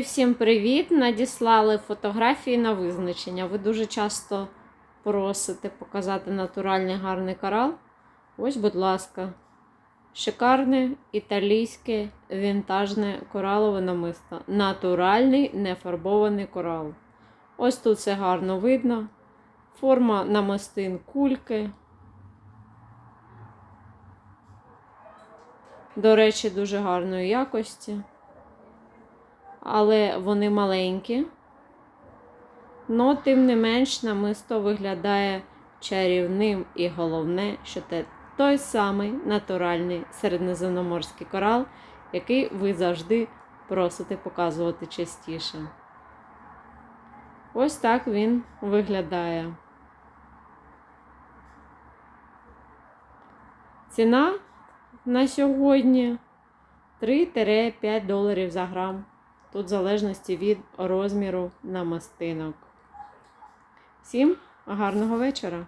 Всім привіт! Надіслали фотографії на визначення. Ви дуже часто просите показати натуральний гарний корал. Ось, будь ласка, шикарне італійське вінтажне коралове намисто. Натуральний нефарбований корал. Ось тут все гарно видно. Форма намистин кульки. До речі, дуже гарної якості але вони маленькі. Но, тим не менш, намисто виглядає чарівним і головне, що це той самий натуральний середньоземноморський корал, який ви завжди просите показувати частіше. Ось так він виглядає. Ціна на сьогодні 3-5 доларів за грам. Тут в залежності від розміру намастинок. Всім гарного вечора!